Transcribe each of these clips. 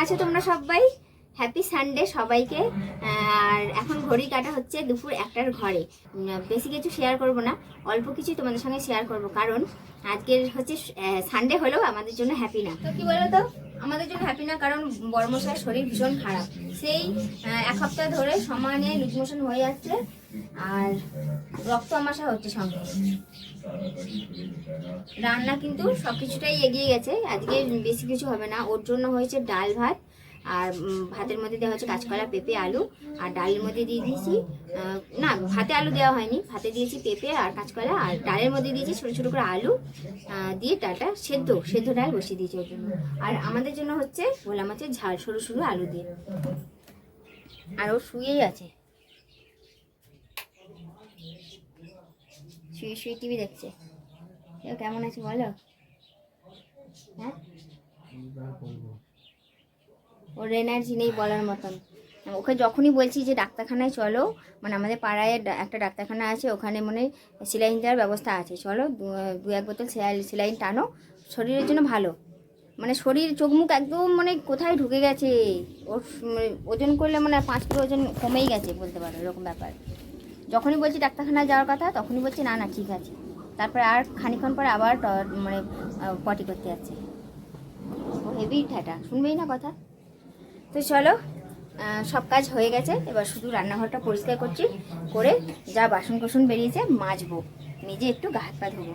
আছো তোমরা সবাই। হ্যাপি সানডে সবাইকে। আর এখন ঘড়ি কাটা হচ্ছে দুপুর একটার ঘরে। বেশি কিছু শেয়ার করব না। অল্প কিছু তোমাদের সঙ্গে শেয়ার করব। কারণ আজকের হচ্ছে সানডে হলেও আমাদের জন্য হ্যাপি না। তো কি বলো তো আমাদের জন্য হ্যাপি না কারণ বর্মশার শরীর ভীষণ খারাপ। সেই এক সপ্তাহ ধরে সমানে লুজ মোশন হয়ে যাচ্ছে। আর রক্ত আমাশা হচ্ছে সঙ্গে। রান্না কিন্তু সব কিছুটাই এগিয়ে গেছে। আজকে বেশি কিছু হবে না। ওর জন্য হয়েছে ডাল ভাত আর ভাতের মধ্যে দেওয়া হচ্ছে কাঁচকলা, পেঁপে, আলু। আর ডালের মধ্যে দিয়ে দিয়েছি না, ভাতে আলু দেওয়া হয়নি। ভাতে দিয়েছি পেঁপে আর কাঁচকলা আর ডালের মধ্যে দিয়েছি ছোটো ছোটো করে আলু দিয়ে ডালটা সেদ্ধ সেদ্ধ ডাল বসিয়ে দিয়েছি ওর জন্য। আর আমাদের জন্য হচ্ছে ভোলা মাছের ঝাল, সরু সরু আলু দিয়ে। আর ও শুয়েই আছে। শুয়ে শুয়ে টিভি দেখছে। কেউ কেমন আছে বলো? হ্যাঁ? ওর এনার্জি নেই বলার মতন। ওকে যখনই বলছি যে, ডাক্তারখানায় চলো মানে আমাদের পাড়ায় একটা ডাক্তারখানা আছে, ওখানে মানে সেলাইন দেওয়ার ব্যবস্থা আছে। চলো, দু- এক বোতল সেলাই- সেলাইন টানো, শরীরের জন্য ভালো। মানে শরীর, চোখ, মুখ একদম মানে কোথায় ঢুকে গেছে? ওর মানে ওজন করলে মানে পাঁচ কিলো ওজন কমেই গেছে, বলতে পারো, এরকম ব্যাপার। যখনই বলছি ডাক্তারখানায় যাওয়ার কথা, তখনই বলছি, না না, ঠিক আছে। তারপরে আর খানিক্ষণ পরে আবার মানে পটি করতে যাচ্ছে। ও হেভি ঠাটা, শুনবেই না কথা। তো চলো সব কাজ হয়ে গেছে। এবার শুধু রান্নাঘরটা পরিষ্কার করছি, করে যা বাসন কোসন বেরিয়েছে মাজবো। নিজে একটু গা হাত পা ধোবো।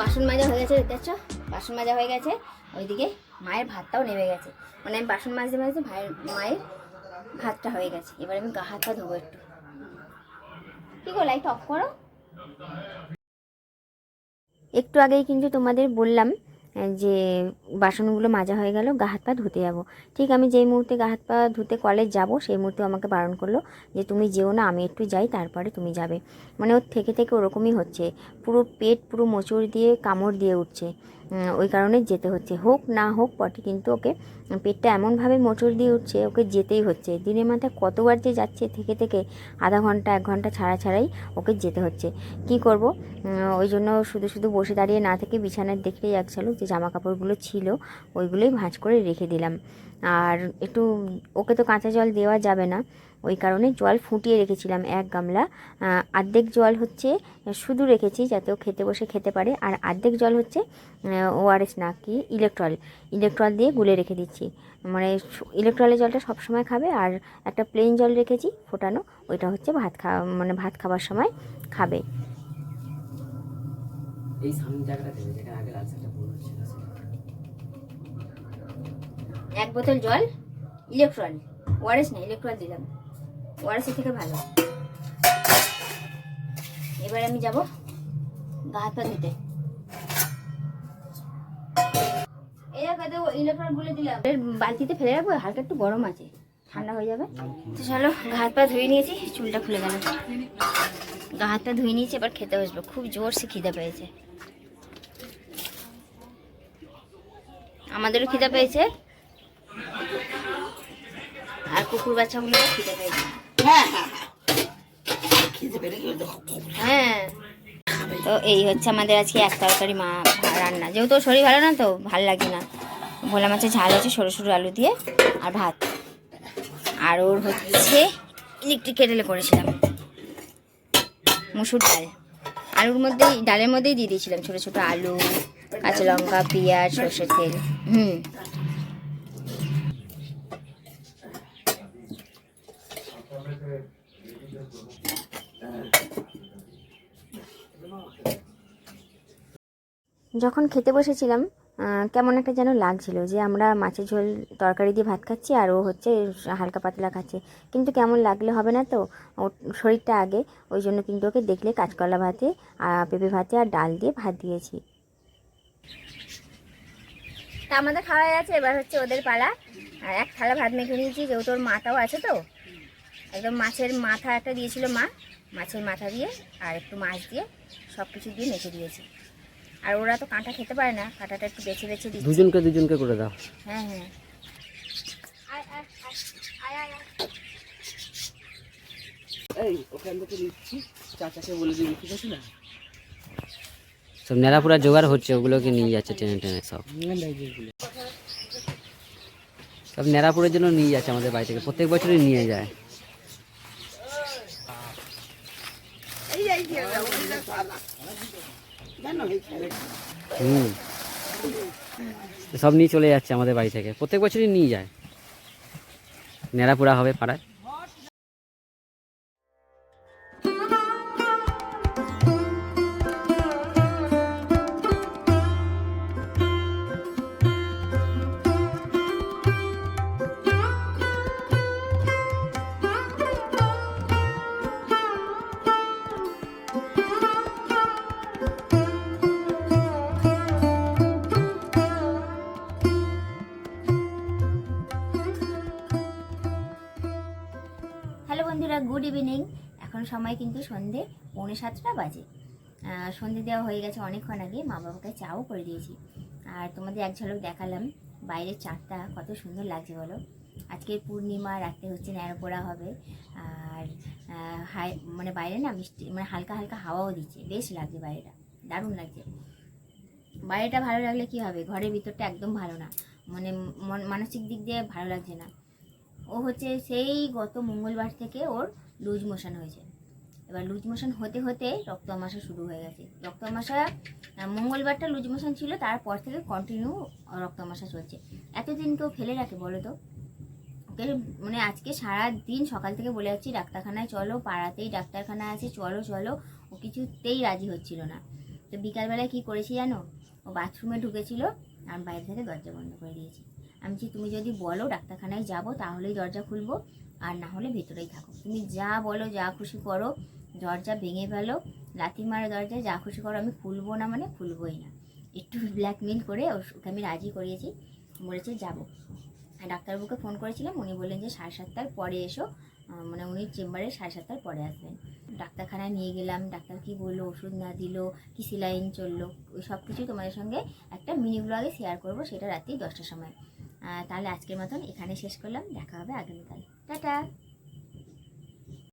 বাসন মাজা হয়ে গেছে দেখছ বাসন মাজা হয়ে গেছে। ওইদিকে মায়ের ভাতটাও নেমে গেছে। মানে আমি বাসন মাজতে মাজতে ভাইয়ের মায়ের ভাতটা হয়ে গেছে। এবার আমি গা হাতটা ধোবো একটু। কী গো একটু অফ করো? একটু আগেই কিন্তু তোমাদের বললাম যে বাসনগুলো মাজা হয়ে গেল, গা হাত পা ধুতে যাব। ঠিক আমি যেই মুহূর্তে গা হাত পা ধুতে কলেজ যাব, সেই মুহূর্তে আমাকে বারণ করল যে, তুমি যেও না, আমি একটু যাই, তারপরে তুমি যাবে। মানে ওর থেকে থেকে ওরকমই হচ্ছে। পুরো পেট পুরো মোচড় দিয়ে, কামড় দিয়ে উঠছে। ওই কারণে যেতে হচ্ছে। হোক না হোক পটে কিন্তু ওকে পেটটা এমনভাবে মোচড় দিয়ে উঠছে, ওকে যেতেই হচ্ছে। দিনের মাথায় কতবার যে যাচ্ছে, থেকে থেকে আধা ঘণ্টা, এক ঘণ্টা ছাড়া ছাড়াই ওকে যেতে হচ্ছে। কি করব? ওই জন্য শুধু শুধু বসে দাঁড়িয়ে না থেকে বিছানার দেখলেই এক যে জামা কাপড়গুলো ছিল, ওইগুলোই ভাঁজ করে রেখে দিলাম। আর একটু ওকে তো কাঁচা জল দেওয়া যাবে না। ওই কারণে জল ফুটিয়ে রেখেছিলাম এক গামলা। আহ, অর্ধেক জল হচ্ছে শুধু রেখেছি যাতে ও খেতে বসে খেতে পারে। আর অর্ধেক জল হচ্ছে ওআরএস না কি ইলেকট্রল। ইলেকট্রল দিয়ে গুলে রেখে দিচ্ছি। মানে ইলেকট্রলের জলটা সব সময় খাবে আর একটা প্লেন জল রেখেছি ফোটানো ওইটা হচ্ছে ভাত খাওয়া মানে ভাত খাবার সময় খাবে। এই সামনে জায়গাটা আগে এক বোতল জল ইলেকট্রল ওআরএস না ইলেকট্রল দিলাম। ওআরএস থেকে ভালো। এবার আমি যাব গা হাত পা ধুতে। বালতিতে ফেলে রাখব, হালকা একটু গরম আছে, ঠান্ডা হয়ে যাবে। তো চলো, গা হাত পা ধুয়ে নিয়েছি, চুলটা খুলে গেল। গা হাত পা ধুয়ে নিয়েছি, এবার খেতে বসবো। খুব জোরসে খিদে পেয়েছে। আমাদেরও খিদে পেয়েছে। আর কুকুর বাচ্চাগুলো পেয়েছে। হ্যাঁ তো এই হচ্ছে আমাদের আজকে এক তরকারি মা রান্না। যেহেতু শরীর ভালো না তো ভালো লাগে না। ভোলা মাছের ঝাল হচ্ছে সরু সরু আলু দিয়ে আর ভাত। আর ওর হচ্ছে ইলেকট্রিক কেটেলে করেছিলাম। মুসুর ডাল। আলুর মধ্যেই ডালের মধ্যেই দিয়ে দিয়েছিলাম ছোটো ছোটো আলু কাঁচা লঙ্কা পেঁয়াজ সর্ষের তেল। হুম। যখন খেতে বসেছিলাম কেমন একটা যেন লাগছিল যে আমরা মাছের ঝোল তরকারি দিয়ে ভাত খাচ্ছি আর ও হচ্ছে হালকা পাতলা খাচ্ছে। কিন্তু কেমন লাগলে হবে না তো? ওর শরীরটা আগে, ওই জন্য কিন্তু ওকে দেখলে কাঁচকলা ভাতে পেঁপে ভাতে আর ডাল দিয়ে ভাত দিয়েছি। তা আমাদের খাওয়া গেছে, এবার হচ্ছে ওদের পালা। আর এক থালা ভাত মেখে নিয়েছি, যেহেতু ওর মাথাও আছে তো। একদম মাছের মাথা একটা দিয়েছিল মা, মাছের মাথা দিয়ে আর একটু মাছ দিয়ে সব কিছু দিয়ে মেখে দিয়েছি। আর ওরা তো কাঁটা খেতে পারে না কাঁটাটা একটু বেছে বেছে দিচ্ছি। দুজনকে দুজনকে করে দাও। হ্যাঁ হ্যাঁ। এই ওখান থেকে নিচ্ছি। চাচাকে বলে দিবি ঠিক আছে না? সব নেড়াপুরা জোগাড় হচ্ছে ওগুলোকে নিয়ে যাচ্ছে টেনে টেনে সব। সব নেড়াপুরের জন্য নিয়ে যাচ্ছে আমাদের বাড়ি থেকে প্রত্যেক বছরই নিয়ে যায়। হুম। সব নিয়ে চলে যাচ্ছে আমাদের বাড়ি থেকে। প্রত্যেক বছরই নিয়ে যায়। নেড়াপুরা হবে পাড়ায়। এখন সময় কিন্তু সন্ধে পৌনে সাতটা বাজে। সন্ধে দেওয়া হয়ে গেছে অনেকক্ষণ আগে, মা বাবাকে চাও করে দিয়েছি। আর তোমাদের এক ঝলক দেখালাম, বাইরের চাঁদটা কত সুন্দর লাগছে বলো। আজকে পূর্ণিমা, রাতে হচ্ছে ন্যাড়ো পোড়া হবে। আর হাই মানে বাইরে না মিষ্টি মানে হালকা হালকা হাওয়াও দিচ্ছে, বেশ লাগছে বাইরেটা, দারুণ লাগছে। বাইরেটা ভালো লাগলে কি হবে? ঘরের ভিতরটা একদম ভালো না মন, মানসিক দিক দিয়ে ভালো লাগছে না। ও হচ্ছে সেই গত মঙ্গলবার থেকে ওর লুজ মোশন হয়েছে। এবার লুজ মোশন হতে হতে রক্ত আমাশা শুরু হয়ে গেছে। রক্ত আমাশা মঙ্গলবারটা লুজ মোশন ছিল, তারপর থেকে কন্টিনিউ রক্ত আমাশা চলছে। এতদিন কেউ ফেলে রাখে বলো তো? ওকে মানে আজকে সারা দিন সকাল থেকে বলে যাচ্ছি, ডাক্তারখানায় চলো, পাড়াতেই ডাক্তারখানা আছে, চলো চলো। ও কিছুতেই রাজি হচ্ছিল না। তো বিকালবেলায় কি করেছি জানো? ও বাথরুমে ঢুকেছিল, আর বাইরে থেকে দরজা বন্ধ করে দিয়েছি। আমি বলছি, তুমি যদি বলো ডাক্তারখানায় যাব, তাহলেই দরজা খুলবো, আর না হলে ভেতরেই থাকো। তুমি যা বলো, যা খুশি করো দরজা ভেঙে ফেলো, লাথি মারো দরজায় যা খুশি করো, আমি খুলবো না মানে খুলবোই না। একটু ব্ল্যাকমেল করে ওকে আমি রাজি করিয়েছি। বলেছে যাব। ডাক্তারবাবুকে ফোন করেছিলাম, উনি বললেন যে সাড়ে সাতটার পরে এসো। মানে উনি চেম্বারে সাড়ে সাতটার পরে আসবেন। ডাক্তারখানায় নিয়ে গেলাম, ডাক্তার কি বলল, ওষুধ না দিলো, কি সিলাইন চলল, ওই সব কিছুই তোমাদের সঙ্গে একটা মিনি ব্লগে শেয়ার করব সেটা রাত্রি দশটার সময়। তাহলে আজকের মতন এখানে শেষ করলাম, দেখা হবে আগামীকাল। টাটা!